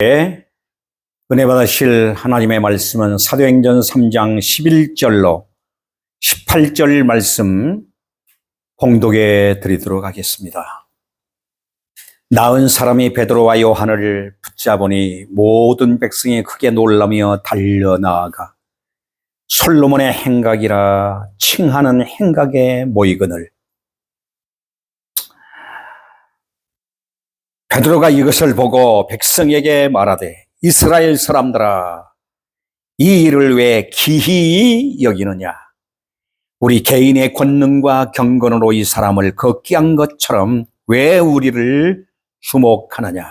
은혜 받으실 하나님의 말씀은 사도행전 3장 11절로 18절 말씀 공독해 드리도록 하겠습니다. 나은 사람이 베드로와 요한을 붙잡으니 모든 백성이 크게 놀라며 달려나아가 솔로몬의 행각이라 칭하는 행각에 모이거늘 베드로가 이것을 보고 백성에게 말하되 이스라엘 사람들아 이 일을 왜 기히 여기느냐? 우리 개인의 권능과 경건으로 이 사람을 걷게 한 것처럼 왜 우리를 주목하느냐?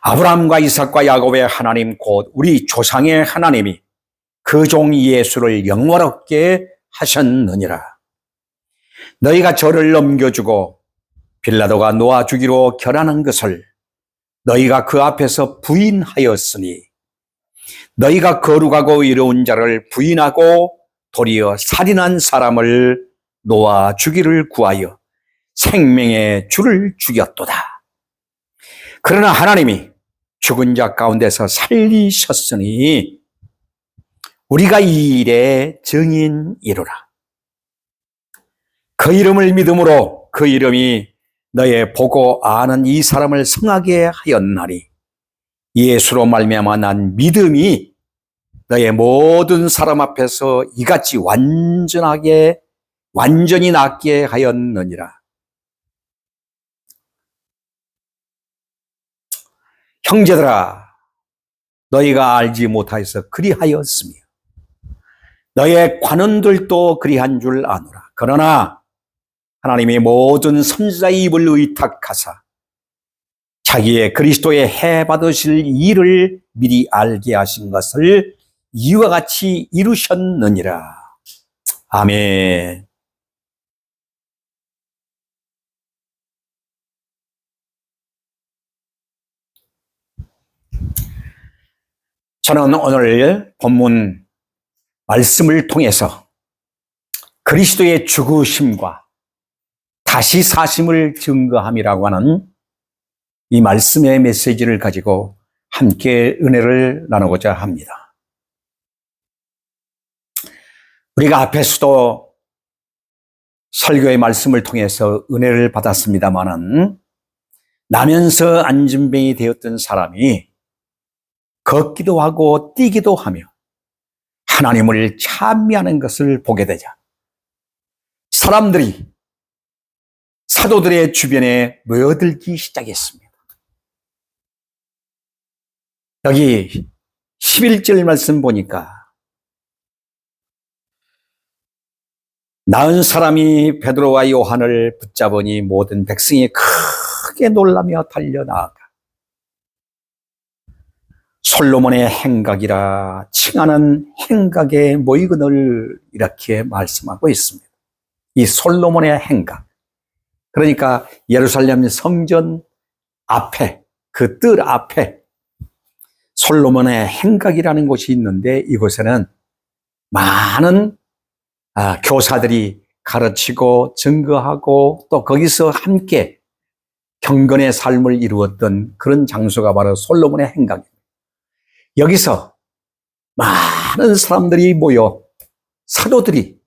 아브라함과 이삭과 야곱의 하나님 곧 우리 조상의 하나님이 그 종 예수를 영원롭게 하셨느니라 너희가 저를 넘겨주고 빌라도가 놓아 주기로 결하는 것을 너희가 그 앞에서 부인하였으니 너희가 거룩하고 이로운 자를 부인하고 도리어 살인한 사람을 놓아 주기를 구하여 생명의 주를 죽였도다. 그러나 하나님이 죽은 자 가운데서 살리셨으니 우리가 이 일의 증인이로라. 그 이름을 믿음으로 그 이름이 너의 보고 아는 이 사람을 성하게 하였나니 예수로 말미암아 난 믿음이 너의 모든 사람 앞에서 이같이 완전하게 완전히 낫게 하였느니라. 형제들아 너희가 알지 못하여서 그리하였으며 너의 관원들도 그리한 줄 아노라. 그러나 하나님이 모든 선지자의 입을 의탁하사 자기의 그리스도의 해 받으실 일을 미리 알게 하신 것을 이와 같이 이루셨느니라. 아멘. 저는 오늘 본문 말씀을 통해서 그리스도의 죽으심과 다시 사심을 증거함이라고 하는 이 말씀의 메시지를 가지고 함께 은혜를 나누고자 합니다. 우리가 앞에서도 설교의 말씀을 통해서 은혜를 받았습니다마는 나면서 안진뱅이 되었던 사람이 걷기도 하고 뛰기도 하며 하나님을 찬미하는 것을 보게 되자 사람들이 사도들의 주변에 모여들기 시작했습니다. 여기 11절 말씀 보니까 나은 사람이 베드로와 요한을 붙잡으니 모든 백성이 크게 놀라며 달려나아가 솔로몬의 행각이라 칭하는 행각에 모이거늘 이렇게 말씀하고 있습니다. 이 솔로몬의 행각 그러니까 예루살렘 성전 앞에 그 뜰 앞에 솔로몬의 행각이라는 곳이 있는데 이곳에는 많은 아, 교사들이 가르치고 증거하고 또 거기서 함께 경건의 삶을 이루었던 그런 장소가 바로 솔로몬의 행각입니다. 여기서 많은 사람들이 모여 사도들이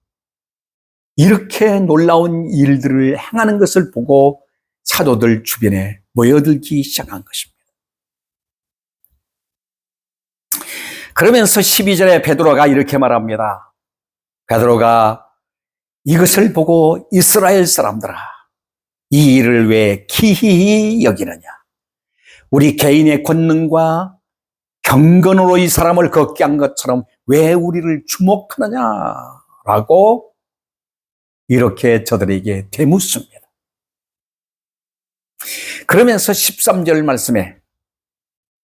이렇게 놀라운 일들을 행하는 것을 보고 사도들 주변에 모여들기 시작한 것입니다. 그러면서 12절에 베드로가 이렇게 말합니다. 베드로가 이것을 보고 이스라엘 사람들아 이 일을 왜 기히 여기느냐 우리 개인의 권능과 경건으로 이 사람을 걷게 한 것처럼 왜 우리를 주목하느냐라고 이렇게 저들에게 되묻습니다. 그러면서 13절 말씀에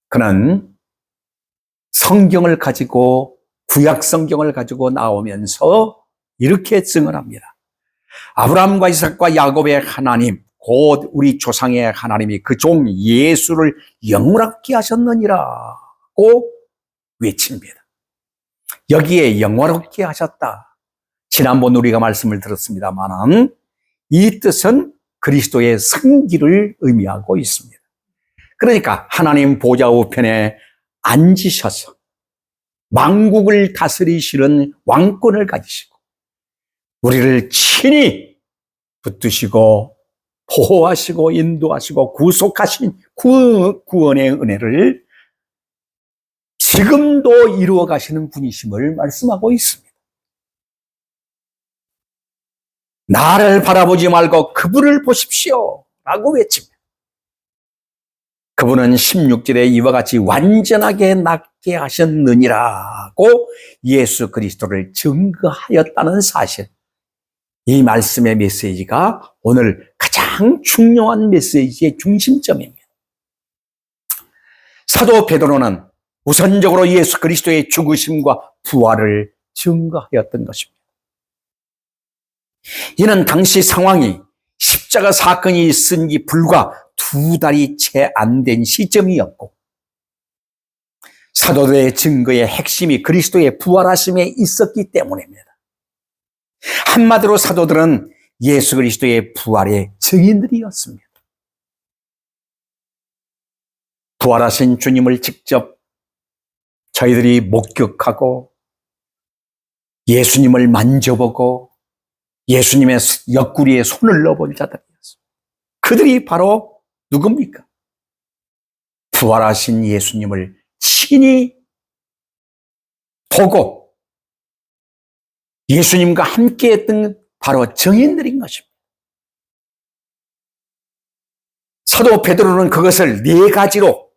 그는 성경을 가지고 구약 성경을 가지고 나오면서 이렇게 증언합니다. 아브라함과 이삭과 야곱의 하나님 곧 우리 조상의 하나님이 그 종 예수를 영원하게 하셨느니라고 외칩니다. 여기에 영원하게 하셨다. 지난번 우리가 말씀을 들었습니다만은 이 뜻은 그리스도의 승기를 의미하고 있습니다. 그러니까 하나님 보좌 우편에 앉으셔서 망국을 다스리시는 왕권을 가지시고 우리를 친히 붙드시고 보호하시고 인도하시고 구속하신 구, 구원의 은혜를 지금도 이루어 가시는 분이심을 말씀하고 있습니다. 나를 바라보지 말고 그분을 보십시오. 라고 외칩니다. 그분은 16절에 이와 같이 완전하게 낫게 하셨느니라고 예수 그리스도를 증거하였다는 사실. 이 말씀의 메시지가 오늘 가장 중요한 메시지의 중심점입니다. 사도 베드로는 우선적으로 예수 그리스도의 죽으심과 부활을 증거하였던 것입니다. 이는 당시 상황이 십자가 사건이 있은 지 불과 두 달이 채 안 된 시점이었고 사도들의 증거의 핵심이 그리스도의 부활하심에 있었기 때문입니다. 한마디로 사도들은 예수 그리스도의 부활의 증인들이었습니다. 부활하신 주님을 직접 저희들이 목격하고 예수님을 만져보고 예수님의 옆구리에 손을 넣어본 자들이었습니다. 그들이 바로 누굽니까? 부활하신 예수님을 친히 보고 예수님과 함께 했던 바로 정인들인 것입니다. 사도 베드로는 그것을 네 가지로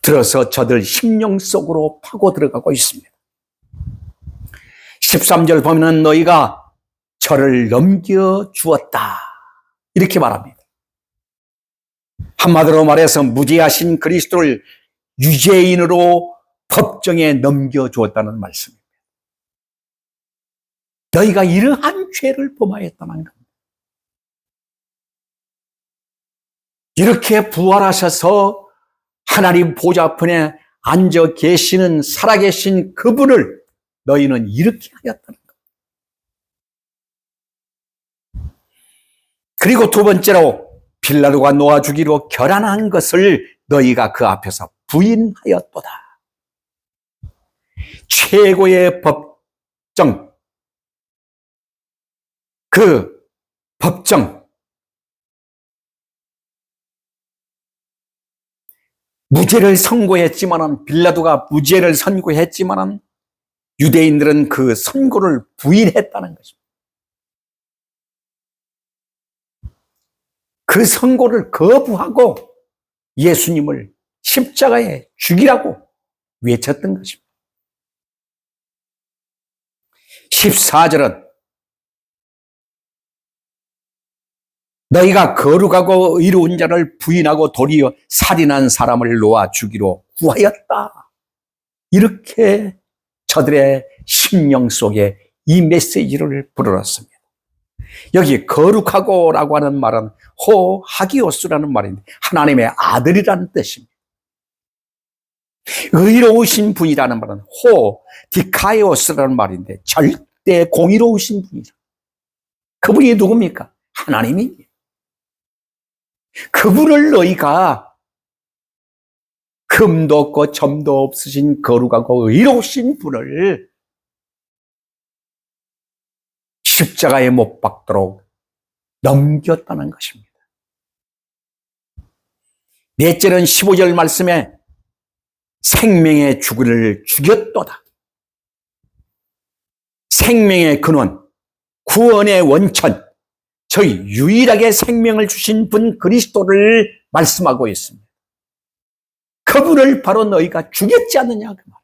들어서 저들 심령 속으로 파고 들어가고 있습니다. 13절 보면은 너희가 저를 넘겨 주었다. 이렇게 말합니다. 한마디로 말해서 무죄하신 그리스도를 유죄인으로 법정에 넘겨 주었다는 말씀입니다. 너희가 이러한 죄를 범하였다는 겁니다. 이렇게 부활하셔서 하나님 보좌편에 앉아 계시는 살아계신 그분을 너희는 이렇게 하였다는 그리고 두 번째로 빌라도가 놓아 주기로 결안한 것을 너희가 그 앞에서 부인하였도다. 최고의 법정, 그 법정, 무죄를 선고했지만은 빌라도가 무죄를 선고했지만은 유대인들은 그 선고를 부인했다는 것입니다. 그 선고를 거부하고 예수님을 십자가에 죽이라고 외쳤던 것입니다. 14절은 너희가 거룩하고 의로운 자를 부인하고 도리어 살인한 사람을 놓아 주기로 구하였다. 이렇게 저들의 심령 속에 이 메시지를 불어넣습니다. 여기 거룩하고라고 하는 말은 호 하기오스라는 말인데 하나님의 아들이라는 뜻입니다. 의로우신 분이라는 말은 호 디카이오스라는 말인데 절대 공의로우신 분이죠. 그분이 누굽니까? 하나님입니다. 그분을 너희가 금도 없고 점도 없으신 거룩하고 의로우신 분을 십자가에 못 박도록 넘겼다는 것입니다. 넷째는 15절 말씀에 생명의 주를 죽였도다. 생명의 근원, 구원의 원천, 저희 유일하게 생명을 주신 분 그리스도를 말씀하고 있습니다. 그분을 바로 너희가 죽였지 않느냐 그 말.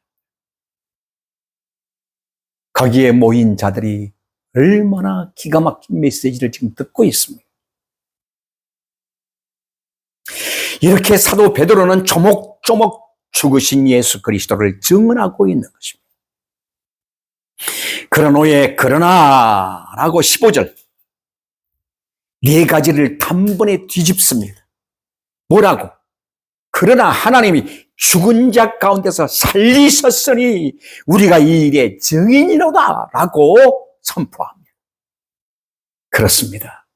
거기에 모인 자들이 얼마나 기가 막힌 메시지를 지금 듣고 있습니다. 이렇게 사도 베드로는 조목조목 죽으신 예수 그리스도를 증언하고 있는 것입니다. 그런 후에 그러나 라고 15절 네 가지를 단번에 뒤집습니다. 뭐라고? 그러나 하나님이 죽은 자 가운데서 살리셨으니 우리가 이 일의 증인이로다 라고 선포합니다. 그렇습니다.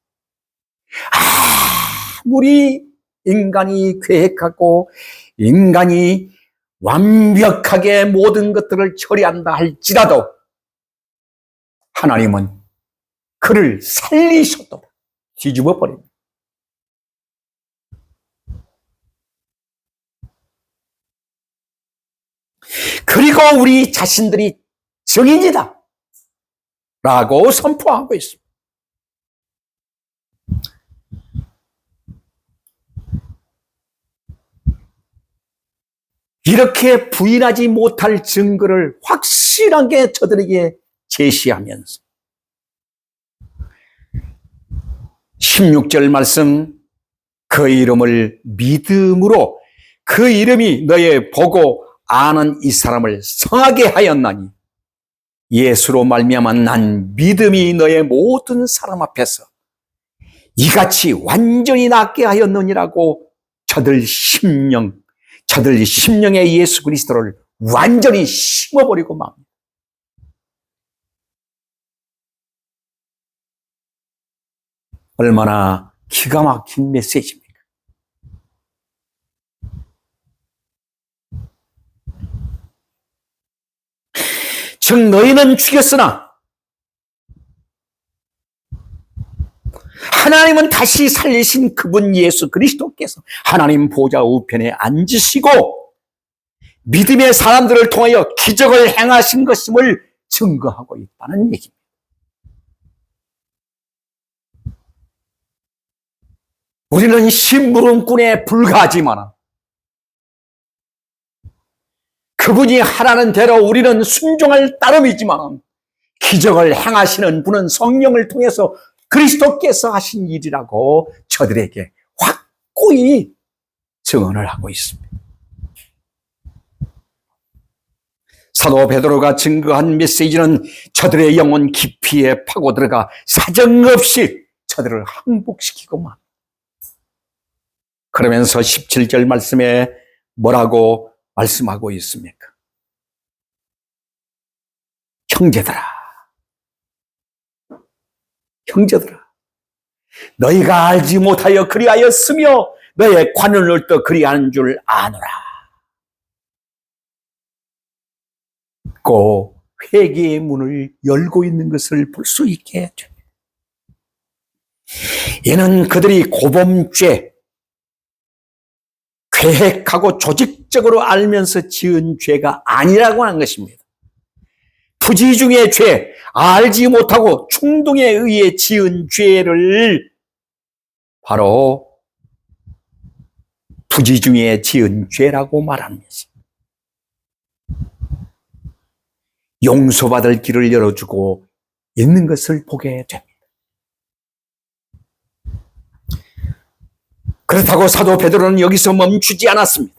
아무리 인간이 계획하고 인간이 완벽하게 모든 것들을 처리한다 할지라도 하나님은 그를 살리셔도 뒤집어 버립니다. 그리고 우리 자신들이 증인이다. 라고 선포하고 있습니다. 이렇게 부인하지 못할 증거를 확실하게 저들에게 제시하면서 16절 말씀 그 이름을 믿음으로 그 이름이 너의 보고 아는 이 사람을 성하게 하였나니 예수로 말미암아 난 믿음이 너의 모든 사람 앞에서 이같이 완전히 낫게 하였느니라고 저들 심령 저들 심령에 예수 그리스도를 완전히 심어버리고 맙니다. 얼마나 기가 막힌 메시지입니까? 즉 너희는 죽였으나 하나님은 다시 살리신 그분 예수 그리스도께서 하나님 보좌 우편에 앉으시고 믿음의 사람들을 통하여 기적을 행하신 것임을 증거하고 있다는 얘기입니다. 우리는 심부름꾼에 불과하지만 그분이 하라는 대로 우리는 순종할 따름이지만 기적을 행하시는 분은 성령을 통해서 그리스도께서 하신 일이라고 저들에게 확고히 증언을 하고 있습니다. 사도 베드로가 증거한 메시지는 저들의 영혼 깊이에 파고 들어가 사정없이 저들을 항복시키고만 그러면서 17절 말씀에 뭐라고 말씀하고 있습니까? 형제들아, 형제들아, 너희가 알지 못하여 그리하였으며 너의 관을 얻어 그리하는 줄 아노라. 고 회개의 문을 열고 있는 것을 볼 수 있게 됩니다. 이는 그들이 고범죄, 계획하고 조직적으로 알면서 지은 죄가 아니라고 하는 것입니다. 부지 중의 죄, 알지 못하고 충동에 의해 지은 죄를 바로 부지 중에 지은 죄라고 것입니다. 용서받을 길을 열어주고 있는 것을 보게 됩니다. 그렇다고 사도 베드로는 여기서 멈추지 않았습니다.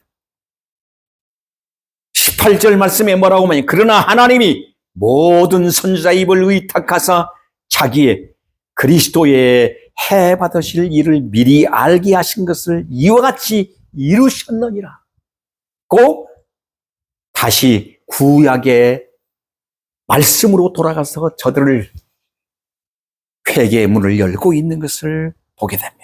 18절 말씀에 뭐라고 하면 그러나 하나님이 모든 선지자 입을 의탁하사 자기의 그리스도의 해 받으실 일을 미리 알게 하신 것을 이와 같이 이루셨느니라. 고 다시 구약의 말씀으로 돌아가서 저들을 회개의 문을 열고 있는 것을 보게 됩니다.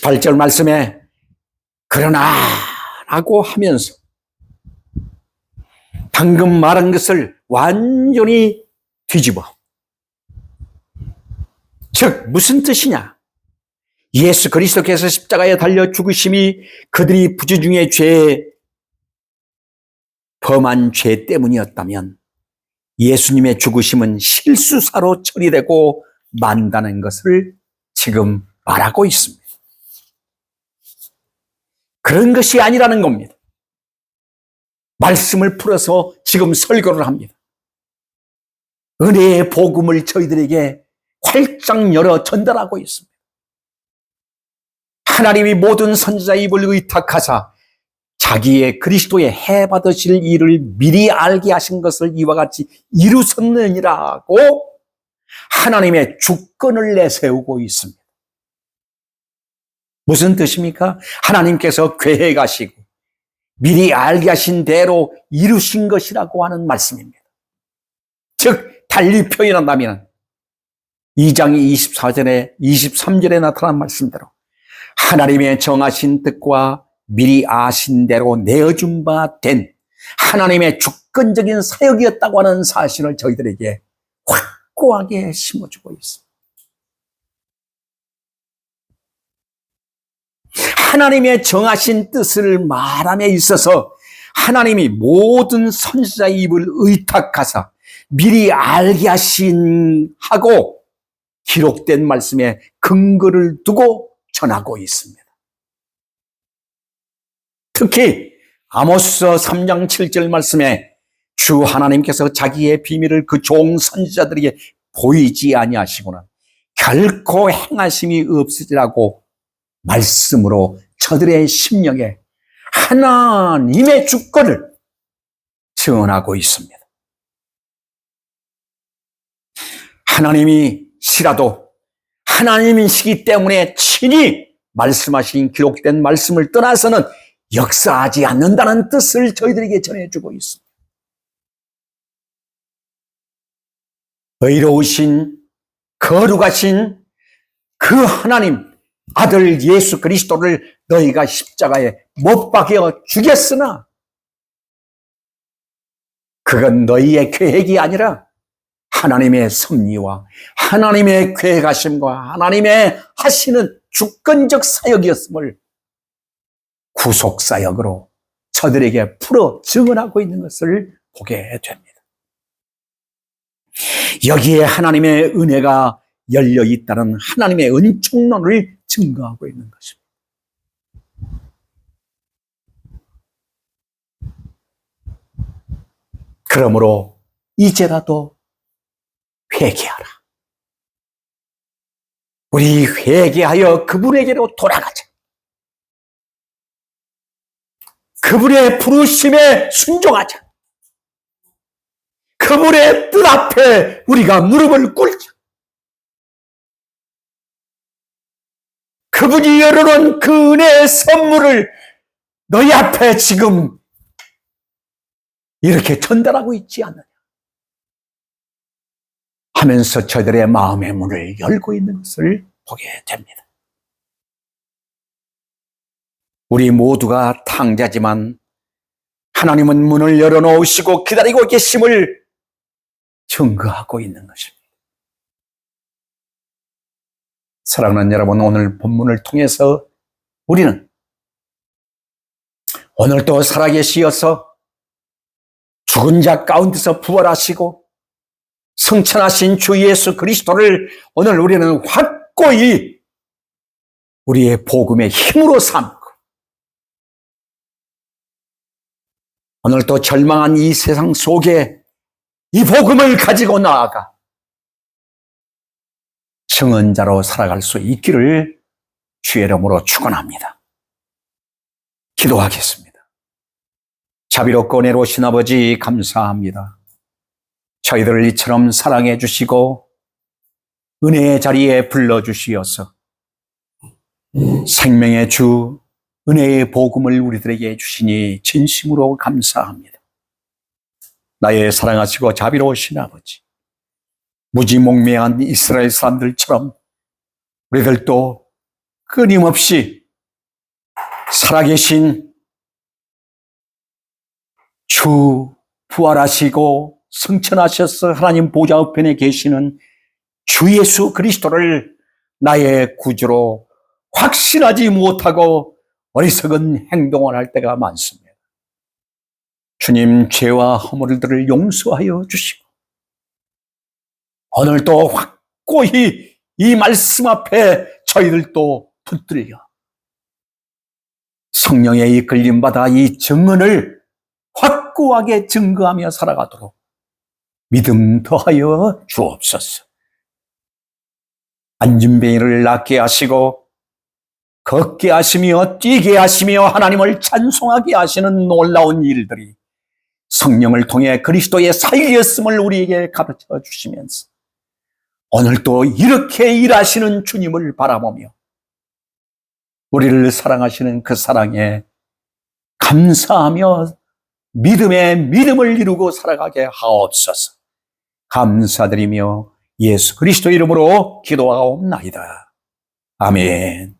18절 말씀에 그러나 라고 하면서 방금 말한 것을 완전히 뒤집어. 즉, 무슨 뜻이냐? 예수 그리스도께서 십자가에 달려 죽으심이 그들이 부주 중의 죄, 범한 죄 때문이었다면 예수님의 죽으심은 실수사로 처리되고 만다는 것을 지금 말하고 있습니다. 그런 것이 아니라는 겁니다. 말씀을 풀어서 지금 설교를 합니다. 은혜의 복음을 저희들에게 활짝 열어 전달하고 있습니다. 하나님이 모든 선지자 입을 의탁하사 자기의 그리스도의 해 받으실 일을 미리 알게 하신 것을 이와 같이 이루셨느니라고 하나님의 주권을 내세우고 있습니다. 무슨 뜻입니까? 하나님께서 계획하시고 미리 알게 하신 대로 이루신 것이라고 하는 말씀입니다. 즉, 달리 표현한다면 2장 24절에 23절에 나타난 말씀대로 하나님의 정하신 뜻과 미리 아신 대로 내어준 바 된 하나님의 주권적인 사역이었다고 하는 사실을 저희들에게 확고하게 심어주고 있습니다. 하나님의 정하신 뜻을 말함에 있어서 하나님이 모든 선지자의 입을 의탁하사 미리 알게 하신 하고 기록된 말씀에 근거를 두고 전하고 있습니다. 특히 아모스 3장 7절 말씀에 주 하나님께서 자기의 비밀을 그 종 선지자들에게 보이지 아니하시고는 결코 행하심이 없으리라고 말씀으로 저들의 심령에 하나님의 주권을 증언하고 있습니다. 하나님이 시라도 하나님이시기 때문에 친히 말씀하신 기록된 말씀을 떠나서는 역사하지 않는다는 뜻을 저희들에게 전해주고 있습니다. 의로우신 거룩하신 그 하나님 아들 예수 그리스도를 너희가 십자가에 못 박여 죽였으나 그건 너희의 계획이 아니라 하나님의 섭리와 하나님의 계획하심과 하나님의 하시는 주권적 사역이었음을 구속 사역으로 저들에게 풀어 증언하고 있는 것을 보게 됩니다. 여기에 하나님의 은혜가 열려 있다는 하나님의 은총론을 증거하고 있는 것입니다. 그러므로 이제라도 회개하라. 우리 회개하여 그분에게로 돌아가자. 그분의 부르심에 순종하자. 그분의 뜻 앞에 우리가 무릎을 꿇자. 그분이 열어놓은 그 은혜의 선물을 너희 앞에 지금 이렇게 전달하고 있지 않느냐. 하면서 저들의 마음의 문을 열고 있는 것을 보게 됩니다. 우리 모두가 탕자지만 하나님은 문을 열어놓으시고 기다리고 계심을 증거하고 있는 것입니다. 사랑하는 여러분, 오늘 본문을 통해서 우리는 오늘도 살아계시어서 죽은 자 가운데서 부활하시고 성천하신 주 예수 그리스도를 오늘 우리는 확고히 우리의 복음의 힘으로 삼고 오늘 또 절망한 이 세상 속에 이 복음을 가지고 나아가 증언자로 살아갈 수 있기를 주의 이름으로 축원합니다. 기도하겠습니다. 자비롭고 은혜로우신 아버지 감사합니다. 저희들을 이처럼 사랑해 주시고 은혜의 자리에 불러 주시어서 생명의 주 은혜의 복음을 우리들에게 주시니 진심으로 감사합니다. 나의 사랑하시고 자비로우신 아버지, 무지몽매한 이스라엘 사람들처럼 우리들도 끊임없이 살아계신 주 부활하시고 승천하셔서 하나님 보좌 우편에 계시는 주 예수 그리스도를 나의 구주로 확신하지 못하고 어리석은 행동을 할 때가 많습니다. 주님 죄와 허물들을 용서하여 주시고 오늘도 확고히 이 말씀 앞에 저희들도 붙들려 성령의 이끌림 받아 이 증언을 확고하게 증거하며 살아가도록 믿음 더하여 주옵소서. 안진뱅이를 낫게 하시고 걷게 하시며 뛰게 하시며 하나님을 찬송하게 하시는 놀라운 일들이 성령을 통해 그리스도의 살리였음을 우리에게 가르쳐 주시면서 오늘도 이렇게 일하시는 주님을 바라보며 우리를 사랑하시는 그 사랑에 감사하며 믿음의 믿음을 이루고 살아가게 하옵소서. 감사드리며 예수 그리스도 이름으로 기도하옵나이다. 아멘.